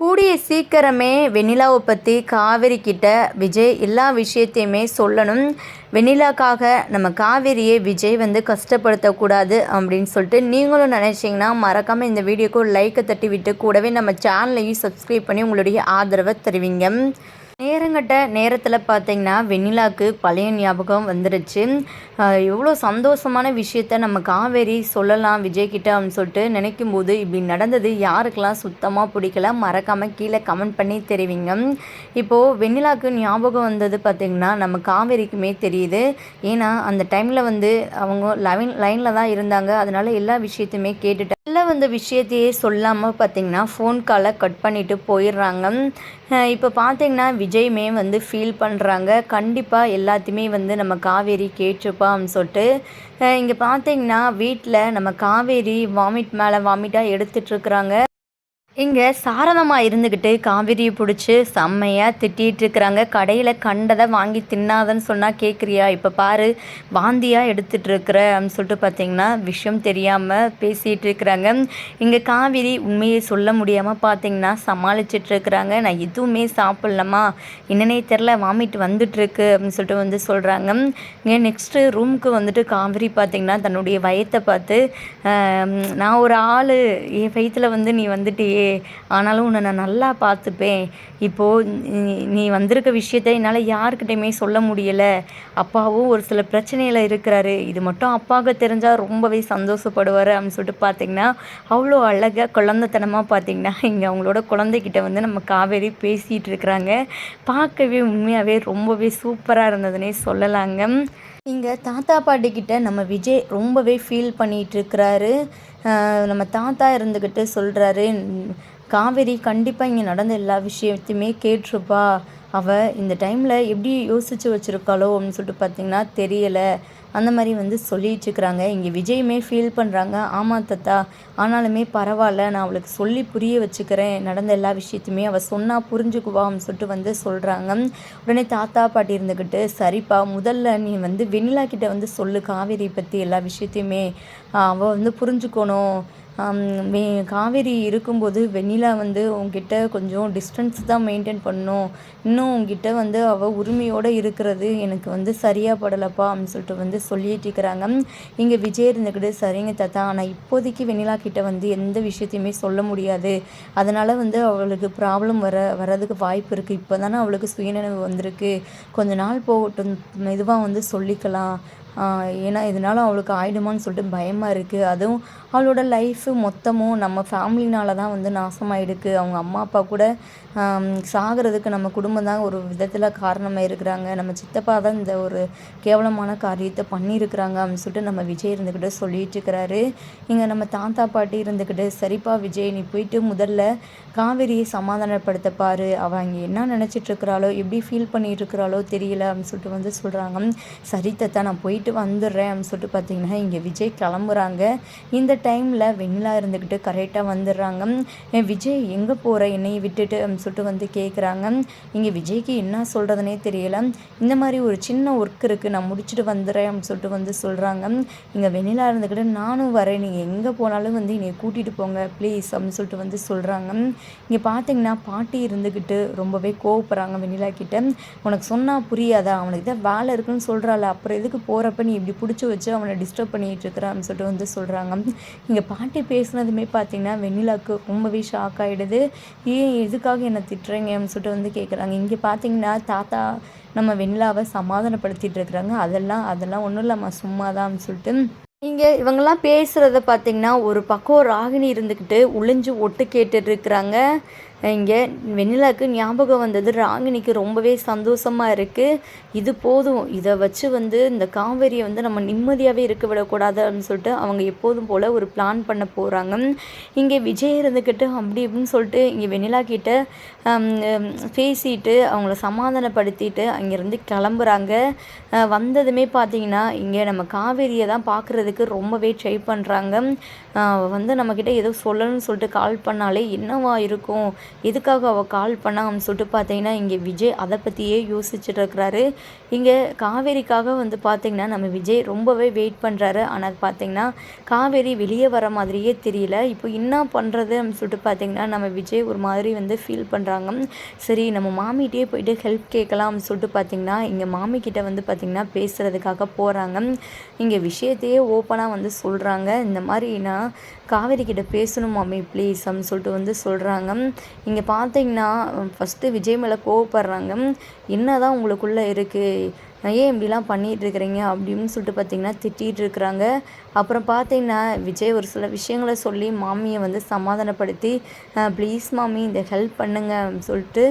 கூடிய சீக்கிரமே வெண்ணிலாவை பற்றி காவேரி கிட்ட விஜய் எல்லா விஷயத்தையுமே சொல்லணும். வெண்ணிலாக்காக நம்ம காவேரியை விஜய் வந்து கஷ்டப்படுத்தக்கூடாது அப்படின்னு சொல்லிட்டு நீங்களும் நினச்சிங்கன்னா மறக்காமல் இந்த வீடியோக்கு ஒரு லைக்கை தட்டி விட்டு கூடவே நம்ம சேனலையும் சப்ஸ்கிரைப் பண்ணி உங்களுடைய ஆதரவை தருவீங்க. நேரங்கட்ட நேரத்தில் பார்த்தீங்கன்னா வெண்ணிலாவுக்கு பழைய ஞாபகம் வந்துடுச்சு எவ்வளோ சந்தோஷமான விஷயத்த நம்ம காவேரி சொல்லலாம் விஜய்கிட்ட அப்படின்னு சொல்லிட்டு நினைக்கும் போது இப்படி நடந்தது யாருக்கெல்லாம் சுத்தமாக பிடிக்கல மறக்காமல் கீழே கமெண்ட் பண்ணி தெரிவிங்க. இப்போது வெண்ணிலாவுக்கு ஞாபகம் வந்தது பார்த்திங்கன்னா நம்ம காவேரிக்குமே தெரியுது. ஏன்னா அந்த டைமில் வந்து அவங்க லைன் லைனில் தான் இருந்தாங்க. அதனால் எல்லா விஷயத்தையுமே கேட்டுட்டு எல்லாம் வந்த விஷயத்தையே சொல்லாமல் பார்த்திங்கன்னா ஃபோன் காலை கட் பண்ணிவிட்டு போயிடுறாங்க. இப்போ பார்த்திங்கன்னா விஜய்மே வந்து ஃபீல் பண்ணுறாங்க கண்டிப்பாக எல்லாத்தையுமே வந்து நம்ம காவேரி கேட்டிருப்பான்னு சொல்லிட்டு இங்கே பார்த்திங்கன்னா வீட்டில் நம்ம காவேரி வாமிட் மேலே வாமிட்டாக எடுத்துகிட்ருக்குறாங்க இங்கே சாரதமாக இருந்துக்கிட்டு காவிரியை பிடிச்சி செம்மையாக திட்டிகிட்டு இருக்கிறாங்க கடையில் கண்டதை வாங்கி தின்னாதன்னு சொன்னால் கேட்குறியா இப்போ பாரு வாந்தியாக எடுத்துகிட்டு இருக்கிற அப்படின்னு சொல்லிட்டு பார்த்தீங்கன்னா விஷயம் தெரியாமல் பேசிகிட்டு இருக்கிறாங்க இங்கே காவிரி உண்மையை சொல்ல முடியாமல் பார்த்தீங்கன்னா சமாளிச்சிட்டு இருக்கிறாங்க நான் எதுவுமே சாப்பிட்லம்மா. என்னன்னே தெரில வாமிட் வந்துட்டுருக்கு அப்படின்னு சொல்லிட்டு வந்து சொல்கிறாங்க இங்கே நெக்ஸ்ட்டு ரூமுக்கு வந்துட்டு காவிரி பார்த்தீங்கன்னா தன்னுடைய வயத்தை பார்த்து நான் ஒரு ஆள். என் வயிற்றில் வந்து நீ வந்துட்டியே. ஆனாலும் உன்னை நான் நல்லா பார்த்துப்பேன். இப்போது நீ- வந்திருக்க விஷயத்த என்னால் யாருக்கிட்டையுமே சொல்ல முடியலை. அப்பாவும் ஒரு சில பிரச்சனையில் இருக்கிறாரு. இது மட்டும் அப்பாவுக்கு தெரிஞ்சால் ரொம்பவே சந்தோஷப்படுவார் அப்படின்னு சொல்லிட்டு பார்த்தீங்கன்னா அவ்வளோ அழகாக குழந்தைத்தனமாக பார்த்தீங்கன்னா இங்கே அவங்களோட குழந்தைகிட்ட வந்து நம்ம காவேரி பேசிகிட்டு இருக்கிறாங்க. பார்க்கவே உண்மையாகவே ரொம்பவே சூப்பராக இருந்ததுன்னே சொல்லலாங்க. இங்கே தாத்தா பாட்டிக்கிட்ட நம்ம விஜய் ரொம்பவே ஃபீல் பண்ணிகிட்டு இருக்கிறாரு. நம்ம தாத்தா இருந்துக்கிட்டு சொல்கிறாரு காவேரி கண்டிப்பாக இங்கே நடந்த எல்லா விஷயத்தையுமே கேட்டிருப்பா. அவள் இந்த டைமில் எப்படி யோசித்து வச்சுருக்காளோ அப்படின்னு சொல்லிட்டு பார்த்தீங்கன்னா தெரியலை. அந்த மாதிரி வந்து சொல்லிட்டுருக்குறாங்க இங்கே விஜயுமே ஃபீல் பண்ணுறாங்க ஆமாம் தத்தா ஆனாலுமே பரவாயில்ல நான் அவளுக்கு சொல்லி புரிய வச்சுக்கிறேன். நடந்த எல்லா விஷயத்தையுமே அவள் சொன்னால் புரிஞ்சுக்குவான்னு சொல்லிட்டு வந்து சொல்கிறாங்க உடனே தாத்தா பாட்டி இருந்துக்கிட்டு சரிப்பா முதல்ல நீ வந்து வெண்ணிலா கிட்ட வந்து சொல்லு காவேரி பற்றி எல்லா விஷயத்தையுமே. அவள் வந்து புரிஞ்சுக்கணும். காவேரி இருக்கும்போது வெண்ணிலா வந்து உங்ககிட்ட கொஞ்சம் டிஸ்டன்ஸ் தான் மெயின்டைன் பண்ணும். இன்னும் உங்ககிட்ட வந்து அவள் உரிமையோடு இருக்கிறது எனக்கு வந்து சரியாக படலப்பா அப்படின்னு சொல்லிட்டு வந்து சொல்லிட்டு இருக்கிறாங்க. இங்கே விஜய் இருந்துக்கிட்டு சரிங்க தாத்தா ஆனால் இப்போதைக்கு வெண்ணிலா கிட்ட வந்து எந்த விஷயத்தையுமே சொல்ல முடியாது. அதனால் வந்து அவளுக்கு ப்ராப்ளம் வர வர்றதுக்கு வாய்ப்பு இருக்குது இப்போ தானே அவளுக்கு சுயநினைவு வந்திருக்கு. கொஞ்ச நாள் போகட்டும் மெதுவாக வந்து சொல்லிக்கலாம். ஏன்னா இதனால அவளுக்கு ஆயிடுமான்னு சொல்லிட்டு பயமாக இருக்குது அதுவும் அவளோட லைஃபு மொத்தமும் நம்ம ஃபேமிலினால தான் வந்து நாசமாயிடுக்கு. அவங்க அம்மா அப்பா கூட சாகிறதுக்கு நம்ம குடும்பம் தான் ஒரு விதத்தில் காரணமாக இருக்கிறாங்க. நம்ம சித்தப்பா தான் இந்த ஒரு கேவலமான காரியத்தை பண்ணியிருக்கிறாங்க அப்படின்னு சொல்லிட்டு நம்ம விஜய் இருந்துக்கிட்டு சொல்லிட்டு இருக்கிறாரு. இங்கே நம்ம தாத்தா பாட்டி இருந்துக்கிட்டு சரிப்பா விஜய் நீ போயிட்டு முதல்ல காவேரியை சமாதானப்படுத்த பாரு அவள் அங்கே என்ன நினச்சிட்டு இருக்கிறாளோ எப்படி ஃபீல் பண்ணிட்டு இருக்கிறாளோ தெரியல அப்படின்னு சொல்லிட்டு வந்து சொல்கிறாங்க சரி தத்தா நான் போயிட்டு வந்துடுறேன் அப்படின்னு சொல்லிட்டு பார்த்தீங்கன்னா இங்கே விஜய் கிளம்புறாங்க. இந்த டைமில் வெண்ணிலா இருந்துக்கிட்டு கரெக்டாக வந்துடுறாங்க. என் விஜய் எங்கே போகிற என்னையை விட்டுட்டு அப்படின்னு சொல்லிட்டு வந்து கேட்குறாங்க இங்கே விஜய்க்கு என்ன சொல்கிறதுனே தெரியல. இந்த மாதிரி ஒரு சின்ன ஒர்க் இருக்குது நான் முடிச்சுட்டு வந்துடுறேன் அப்படின்னு சொல்லிட்டு வந்து சொல்கிறாங்க இங்கே வெண்ணிலா இருந்துக்கிட்டு நானும் வரேன். நீங்கள் எங்கே போனாலும் வந்து என்னை கூட்டிகிட்டு போங்க ப்ளீஸ் அப்படின்னு சொல்லிட்டு வந்து சொல்கிறாங்க இங்கே பார்த்தீங்கன்னா பாட்டி இருந்துக்கிட்டு ரொம்பவே கோவப்படுறாங்க வெண்ணிலா கிட்ட. உனக்கு சொன்னால் புரியாதா? அவனுக்கு தான் வேலை இருக்குன்னு சொல்கிறாள் அப்புறம் எதுக்கு போகிறப்ப நீ இப்படி பிடிச்சி வச்சு அவனை டிஸ்டர்ப் பண்ணிகிட்டு இருக்கிறான்னு சொல்லிட்டு வந்து சொல்கிறாங்க இங்கே பாட்டி பேசுனதுமே பார்த்தீங்கன்னா வெண்ணிலாவுக்கு ரொம்பவே ஷாக் ஆகிடுது ஏன் எதுக்காக என்னை திட்டுறீங்க அப்படின்னு சொல்லிட்டு வந்து கேட்குறாங்க இங்கே பார்த்தீங்கன்னா தாத்தா நம்ம வெண்ணிலாவை சமாதானப்படுத்திட்டு இருக்கிறாங்க. அதெல்லாம் அதெல்லாம் ஒன்றும் இல்லைம்மா சும்மா தான் சொல்லிட்டு. இங்கே இவங்கெல்லாம் பேசுகிறத பார்த்தீங்கன்னா ஒரு பக்கம் ராகினி இருந்துக்கிட்டு ஒளிஞ்சு ஒட்டு கேட்டுட்டு இருக்கிறாங்க. இங்கே வெண்ணிலாவுக்கு ஞாபகம் வந்தது. ராகினிக்கு ரொம்பவே சந்தோஷமாக இருக்குது இது போதும். இதை வச்சு வந்து இந்த காவேரியை வந்து நம்ம நிம்மதியாகவே இருக்க விடக்கூடாது அப்படின்னு சொல்லிட்டு அவங்க எப்போதும் போல் ஒரு பிளான் பண்ண போகிறாங்க இங்கே விஜய் இருந்துக்கிட்டு அப்படி இப்படின்னு சொல்லிட்டு இங்கே வெண்ணிலா கிட்ட பேசிட்டு அவங்கள சமாதானப்படுத்திட்டு அங்கேருந்து கிளம்புறாங்க. வந்ததுமே பார்த்தீங்கன்னா இங்கே நம்ம காவேரியை தான் பார்க்குறதுக்கு ரொம்பவே ட்ரை பண்ணுறாங்க வந்து நம்மக்கிட்ட ஏதோ சொல்லணும்னு சொல்லிட்டு கால் பண்ணாலே என்னவா இருக்கும்? எதுக்காக அவள் கால் பண்ணான்னு சொல்லிட்டு பார்த்தீங்கன்னா இங்கே விஜய் அதை பற்றியே யோசிச்சுட்டு இருக்கிறாரு. இங்கே காவேரிக்காக வந்து பார்த்திங்கன்னா நம்ம விஜய் ரொம்பவே வெயிட் பண்ணுறாரு ஆனால் பார்த்தீங்கன்னா காவேரி வெளியே வர மாதிரியே தெரியல. இப்போ என்ன பண்ணுறது அப்படின்னு சொல்லிட்டு பார்த்தீங்கன்னா நம்ம விஜய் ஒரு மாதிரி வந்து ஃபீல் பண்ணுறாங்க சரி நம்ம மாமிகிட்டே போயிட்டு ஹெல்ப் கேட்கலாம் சொல்லிட்டு பார்த்தீங்கன்னா இங்கே மாமிக்கிட்ட வந்து பார்த்திங்கன்னா பேசுகிறதுக்காக போகிறாங்க இங்கே விஷயத்தையே ஓப்பனாக வந்து சொல்கிறாங்க இந்த மாதிரி நான் காவேரி கிட்ட பேசணும் மாமி ப்ளீஸ் அப்படின்னு சொல்லிட்டு வந்து சொல்கிறாங்க இங்கே பார்த்தீங்கன்னா ஃபஸ்ட்டு விஜய் மேலே கோவப்படுறாங்க. என்ன தான் உங்களுக்குள்ளே இருக்குது ஏன் இப்படிலாம் பண்ணிகிட்டு இருக்கிறீங்க அப்படின்னு சொல்லிட்டு பார்த்தீங்கன்னா திட்டிகிட்டு இருக்கிறாங்க அப்புறம் பார்த்தீங்கன்னா விஜய் ஒரு சில விஷயங்களை சொல்லி மாமியை வந்து சமாதானப்படுத்தி ப்ளீஸ் மாமி இந்த ஹெல்ப் பண்ணுங்க அப்படின்னு சொல்லிட்டு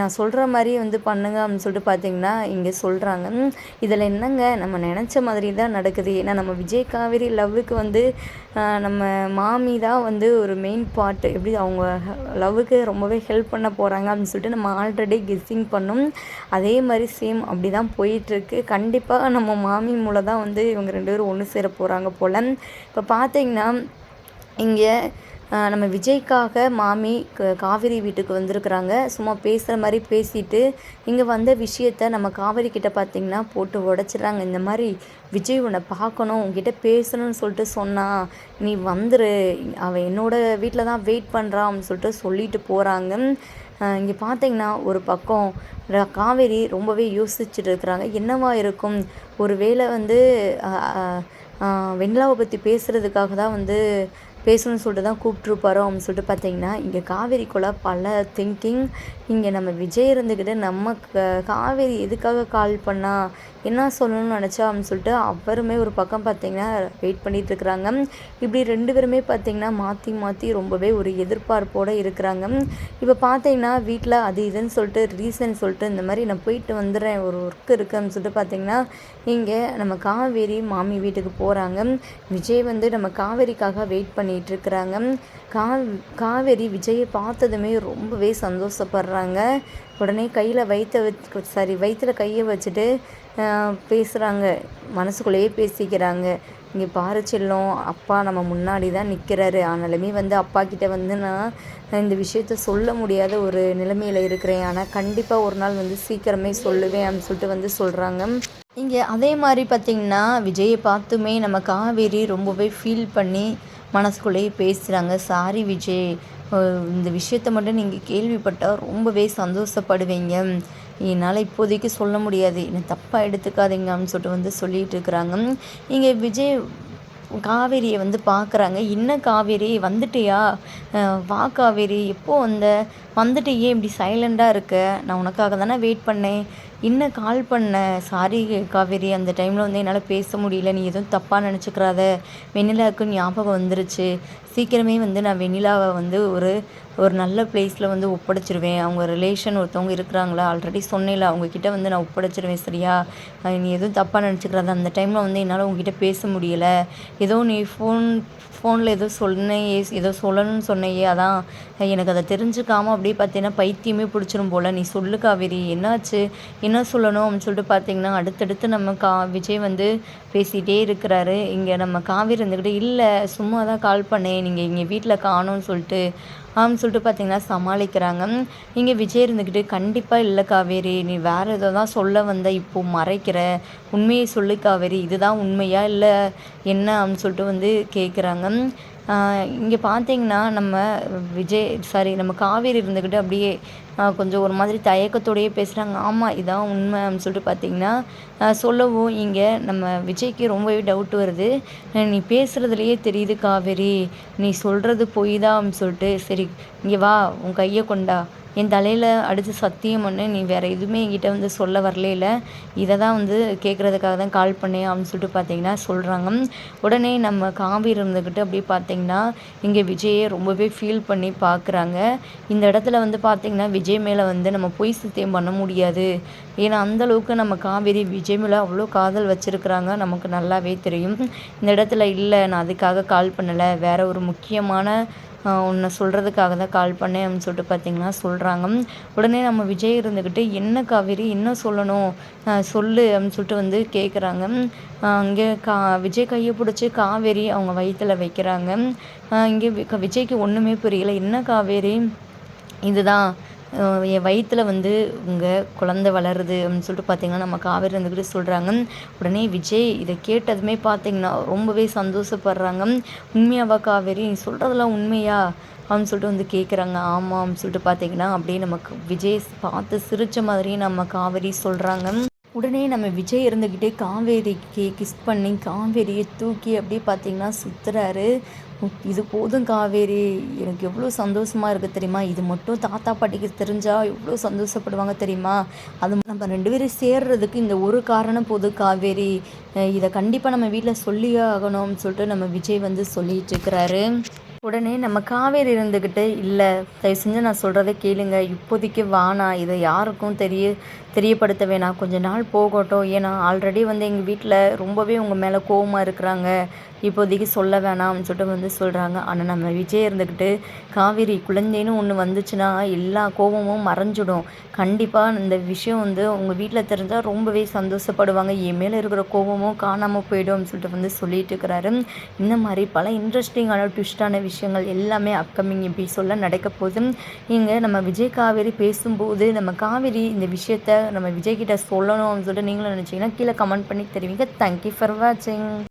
நான் சொல்கிற மாதிரி வந்து பண்ணுங்க அப்படின்னு சொல்லிட்டு பார்த்தீங்கன்னா இங்கே சொல்கிறாங்க. இதில் என்னங்க? நம்ம நினச்ச மாதிரி தான் நடக்குது. ஏன்னா நம்ம விஜய் காவேரி லவ்வுக்கு வந்து நம்ம மாமி தான் வந்து ஒரு மெயின் பார்ட் எப்படி அவங்க லவ்வுக்கு ரொம்பவே ஹெல்ப் பண்ண போகிறாங்க அப்படின்னு சொல்லிட்டு நம்ம ஆல்ரெடி கெஸ்ஸிங் பண்ணோம். அதே மாதிரி சேம் அப்படி தான் போயிட்டுருக்கு. கண்டிப்பாக நம்ம மாமி மூலம் தான் வந்து இவங்க ரெண்டு பேரும் ஒன்று சேர போகிறாங்க போல். இப்போ பார்த்தீங்கன்னா இங்கே நம்ம விஜய்க்காக மாமி க காவேரி வீட்டுக்கு வந்திருக்குறாங்க. சும்மா பேசுகிற மாதிரி பேசிட்டு இங்கே வந்த விஷயத்த நம்ம காவேரி கிட்ட பார்த்திங்கன்னா போட்டு உடச்சிட்றாங்க. இந்த மாதிரி விஜய் உன்னை பார்க்கணும் உங்ககிட்ட பேசணும்னு சொல்லிட்டு சொன்னா நீ வந்துரு. அவள் என்னோட வீட்டில் தான் வெயிட் பண்ணுறான் அப்படின்னு சொல்லிட்டு சொல்லிட்டு போகிறாங்க இங்கே பார்த்தீங்கன்னா ஒரு பக்கம் காவேரி ரொம்பவே யோசிச்சுட்டு இருக்கிறாங்க. என்னவா இருக்கும்? ஒரு வேளை வந்து வெண்ணிலாவை பற்றி பேசுகிறதுக்காக தான் வந்து பேசணும்னு சொல்லிட்டு தான் கூப்பிட்ருப்பாரோ அப்படின்னு சொல்லிட்டு பார்த்தீங்கன்னா இங்கே காவேரிக்குள்ளே பல திங்கிங் இங்கே நம்ம விஜய் இருந்துக்கிட்டு நம்ம காவேரி எதுக்காக கால் பண்ணால் என்ன சொல்லணும்னு நினச்சா அப்படின்னு சொல்லிட்டு அவருமே ஒரு பக்கம் பார்த்தீங்கன்னா வெயிட் பண்ணிகிட்ருக்குறாங்க இப்படி ரெண்டு பேருமே பார்த்தீங்கன்னா மாற்றி மாற்றி ரொம்பவே ஒரு எதிர்பார்ப்போடு இருக்கிறாங்க. இப்போ பார்த்தீங்கன்னா வீட்டில் அது இதுன்னு சொல்லிட்டு ரீசன் சொல்லிட்டு இந்த மாதிரி நான் போயிட்டு வந்துடுறேன் ஒரு ஒர்க் இருக்குன்னு சொல்லிட்டு பார்த்தீங்கன்னா இங்கே நம்ம காவேரி மாமி வீட்டுக்கு போகிறாங்க விஜய் வந்து நம்ம காவேரிக்காக வெயிட் பண்ணி இருக்கிறாங்க கா காவேரி விஜயை பார்த்ததுமே ரொம்பவே சந்தோஷப்படுறாங்க. உடனே கையில் வயிற்ற வச்சு சாரி வயிற்றில் கையை வச்சுட்டு பேசுகிறாங்க மனசுக்குள்ளேயே பேசிக்கிறாங்க. இங்கே பாரு செல்லம் அப்பா நம்ம முன்னாடி தான் நிற்கிறாரு ஆனாலுமே வந்து அப்பா கிட்ட வந்து நான் இந்த விஷயத்த சொல்ல முடியாத ஒரு நிலைமையில் இருக்கிறேன். ஆனால் கண்டிப்பாக ஒரு நாள் வந்து சீக்கிரமே சொல்லுவேன் அப்படின்னு சொல்லிட்டு வந்து சொல்கிறாங்க இங்கே அதே மாதிரி பார்த்திங்கன்னா விஜயை பார்த்துமே நம்ம காவேரி ரொம்பவே ஃபீல் பண்ணி மனசுக்குள்ளேயே பேசுகிறாங்க சாரி விஜய் இந்த விஷயத்த மட்டும் நீங்கள் கேள்விப்பட்டால் ரொம்பவே சந்தோஷப்படுவீங்க. என்னால் இப்போதைக்கு சொல்ல முடியாது. என்னை தப்பாக எடுத்துக்காதீங்க. அப்படின்னு சொல்லிட்டு வந்து சொல்லிகிட்டு இருக்கிறாங்க. இங்கே விஜய் காவேரியை வந்து பார்க்குறாங்க என்ன காவேரி? வந்துட்டியா? வா காவேரி. எப்போ வந்த? வந்துட்டியே இப்படி சைலண்டாக இருக்க. நான் உனக்காக தானே வெயிட் பண்ணேன். இன்னும் கால் பண்ண. சாரி காவேரி அந்த டைமில் வந்து என்னால் பேச முடியல. நீ எதுவும் தப்பாக நினச்சிக்கிறாத. வெண்ணிலாவுக்கு ஞாபகம் வந்துருச்சு. சீக்கிரமே வந்து நான் வெண்ணிலாவை வந்து ஒரு ஒரு நல்ல பிளேஸில் வந்து ஒப்படைச்சிருவேன். அவங்க ரிலேஷன் ஒருத்தவங்க இருக்கிறாங்களா? ஆல்ரெடி சொன்னேல அவங்கக்கிட்ட வந்து நான் ஒப்படைச்சிருவேன் சரியா? நீ எதுவும் தப்பாக நினச்சிக்கிறாத அந்த டைமில் வந்து என்னால் உங்ககிட்ட பேச முடியலை. ஏதோ நீ ஃபோன் ஃபோனில் ஏதோ சொன்னையே ஏதோ சொல்லணும்னு சொன்னையே அதான் எனக்கு அதை தெரிஞ்சுக்காமல் அப்படியே பார்த்தீங்கன்னா பைத்தியமே பிடிச்சிரும் போல். நீ சொல்லு காவேரி என்னாச்சு? என்ன சொல்லணும்? அப்படின்னு சொல்லிட்டு பார்த்தீங்கன்னா அடுத்தடுத்து நம்ம கா விஜய் வந்து பேசிகிட்டே இருக்கிறாரு. இங்கே நம்ம காவேரி இருந்துக்கிட்டு இல்லை சும்மா தான் கால் பண்ணேன். நீங்கள் இங்கே வீட்டில் காணும்னு சொல்லிட்டு சொல்லிட்டு பார்த்தீங்கன்னா சமாளிக்கிறாங்க. இங்கே விஜய் இருந்துக்கிட்டு கண்டிப்பாக இல்லை காவேரி நீ வேறு ஏதோ தான் சொல்ல வந்த இப்போ மறைக்கிற. உண்மையை சொல்லு காவேரி இதுதான் உண்மையா இல்லை? என்ன? அப்படின்னு சொல்லிட்டு வந்து கேட்குறாங்க இங்கே பார்த்தீங்கன்னா நம்ம விஜய் சாரி நம்ம காவேரி இருந்துக்கிட்டு அப்படியே கொஞ்சம் ஒரு மாதிரி தயக்கத்தோடையே பேசுகிறாங்க ஆமாம் இதான் உண்மை அப்படின்னு சொல்லிட்டு பார்த்தீங்கன்னா சொல்லவும் இங்கே நம்ம விஜய்க்கு ரொம்பவே டவுட் வருது. நீ பேசுகிறதுலையே தெரியுது காவேரி. நீ சொல்கிறது பொய் தான் அப்படின்னு சொல்லிட்டு சரி இங்கே வா உன் கையை கொண்டா. என் தலையில் அடித்து சத்தியம் பண்ணு நீ வேறு எதுவுமே என்கிட்ட வந்து சொல்ல வரலையில இதை தான் வந்து கேட்குறதுக்காக தான் கால் பண்ணேன் அப்படின்னு சொல்லிட்டு பார்த்தீங்கன்னா சொல்கிறாங்க உடனே நம்ம காவேரி இருந்துக்கிட்டு அப்படியே பார்த்தீங்கன்னா இங்கே விஜயை ரொம்பவே ஃபீல் பண்ணி பார்க்குறாங்க இந்த இடத்துல வந்து பார்த்திங்கன்னா விஜய் மேலே வந்து நம்ம பொய் சத்தியம் பண்ண முடியாது. ஏன்னா அந்தளவுக்கு நம்ம காவேரி விஜய் மேலே அவ்வளோ காதல் வச்சுருக்குறாங்க. நமக்கு நல்லாவே தெரியும். இந்த இடத்துல இல்லை நான் அதுக்காக கால் பண்ணலை. வேறு ஒரு முக்கியமான உன்னை சொல்கிறதுக்காக தான் கால் பண்ணேன் அப்படின்னு சொல்லிட்டு பார்த்தீங்கன்னா சொல்கிறாங்க உடனே நம்ம விஜய் இருந்துக்கிட்டு என்ன காவேரி என்ன சொல்லணும்? சொல்லு அப்படின்னு சொல்லிட்டு வந்து கேட்குறாங்க இங்கே கா விஜய் கையை பிடிச்சி காவேரி அவங்க வயிற்றில் வைக்கிறாங்க. இங்கே விஜய்க்கு ஒன்றுமே புரியல. என்ன காவேரி? இதுதான். என் வயிற்றில் வந்து உங்கள் குழந்தை வளருது அப்படின்னு சொல்லிட்டு பார்த்தீங்கன்னா நம்ம காவேரி இருந்துக்கிட்டு சொல்கிறாங்க உடனே விஜய் இதை கேட்டதுமே பார்த்தீங்கன்னா ரொம்பவே சந்தோஷப்படுறாங்க. உண்மையாவா காவேரி? நீ சொல்கிறதெல்லாம் உண்மையா? அப்படின்னு சொல்லிட்டு வந்து கேட்குறாங்க ஆமாம் அப்படின்னு சொல்லிட்டு பார்த்தீங்கன்னா அப்படியே நமக்கு விஜய் பார்த்து சிரித்த மாதிரியே நம்ம காவேரி சொல்கிறாங்க உடனே நம்ம விஜய் இருந்துக்கிட்டே காவேரிக்கு கிஸ் பண்ணி காவேரியை தூக்கி அப்படியே பார்த்தீங்கன்னா சுற்றுறாரு இது போதும் காவேரி எனக்கு எவ்வளோ சந்தோஷமாக இருக்குது தெரியுமா? இது மட்டும் தாத்தா பாட்டிக்கு தெரிஞ்சால் எவ்வளோ சந்தோஷப்படுவாங்க தெரியுமா? அது நம்ம ரெண்டு பேரும் சேர்றதுக்கு இந்த ஒரு காரணம் போதும் காவேரி. இதை கண்டிப்பாக நம்ம வீட்டில் சொல்லியே ஆகணும்னு சொல்லிட்டு நம்ம விஜய் வந்து சொல்லிகிட்டு இருக்கிறாரு. உடனே நம்ம காவேரி இருந்துக்கிட்டு இல்லை தயவு செஞ்சு நான் சொல்கிறத கேளுங்க. இப்போதைக்கு வானா இதை யாருக்கும் தெரிய தெரியப்படுத்த வேணாம் கொஞ்ச நாள் போகட்டும். ஏன்னா ஆல்ரெடி வந்து எங்கள் வீட்டில் ரொம்பவே உங்கள் மேலே கோவமாக இருக்கிறாங்க. இப்போதைக்கு சொல்ல வேணாம்னு சொல்லிட்டு வந்து சொல்கிறாங்க ஆனால் நம்ம விஜய் இருந்துக்கிட்டு காவேரி குழந்தைன்னு ஒன்று வந்துச்சுன்னா எல்லா கோபமும் மறைஞ்சிடும். கண்டிப்பாக இந்த விஷயம் வந்து உங்கள் வீட்டில் தெரிஞ்சால் ரொம்பவே சந்தோஷப்படுவாங்க. என் மேலே இருக்கிற கோபமும் காணாமல் போயிடும்னு சொல்லிட்டு வந்து சொல்லிட்டு இருக்கிறாரு. இந்த மாதிரி பல இன்ட்ரெஸ்டிங்கான ட்விஸ்டான விஷயங்கள் எல்லாமே அப்கமிங் எபிசோடில் நடக்க போகுது. இங்கே நம்ம விஜய் காவேரி பேசும்போது நம்ம காவேரி இந்த விஷயத்த நம்ம விஜய்கிட்ட சொல்லணும்னு சொல்லிட்டு நீங்களும் நினச்சிங்கன்னா கீழே கமெண்ட் பண்ணி தெரிவிங்க. தேங்க்யூ ஃபார் வாட்சிங்